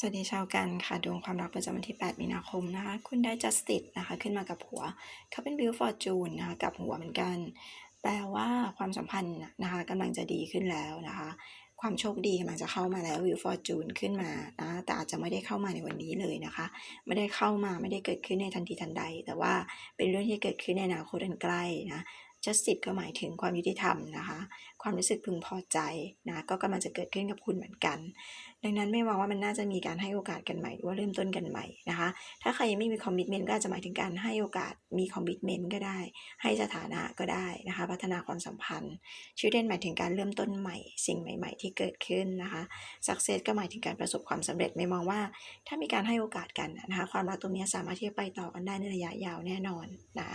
สวัสดีชาวกันค่ะดวงความรักประจำวันที่ 8 มีนาคมนะคะ คุณได้ justice นะคะ ขึ้นมากับหัว เขาเป็น wheel fortune นะคะกับหัวเหมือนกัน แปลว่าความสัมพันธ์นะคะกำลังจะดีขึ้นแล้วนะคะ ความโชคดีกำลังจะเข้ามาแล้ว wheel fortune ขึ้นมานะแต่อาจจะไม่ได้เข้ามาในวันนี้เลยนะคะ ไม่ได้เข้ามาไม่ได้เกิดขึ้นในทันทีทันใด แต่ว่าเป็นเรื่องที่เกิดขึ้นในอนาคตอันใกล้นะ justice ก็หมายถึงความยุติธรรมนะคะ ความรู้สึกพึงพอใจนะก็กำลังจะเกิดขึ้นกับคุณเหมือนกัน ดังนั้นไม่มองว่ามันน่าจะมีการให้โอกาสกันใหม่หรือว่าเริ่มต้นกันใหม่นะคะ ถ้าใครยังไม่มีคอมมิชเมนต์ก็อาจจะหมายถึงการให้โอกาสมีคอมมิชเมนต์ก็ได้ ให้สถานะก็ได้นะคะ พัฒนาความสัมพันธ์ชีวิตเด่นหมายถึงการเริ่มต้นใหม่ สิ่งใหม่ ๆ ที่เกิดขึ้นนะคะสักเซสก็หมายถึงการประสบความสำเร็จไม่มองว่า ถ้ามีการให้โอกาสกันนะคะ ความรักตรงนี้สามารถที่จะไปต่อกันได้ในระยะยาวแน่นอนนะ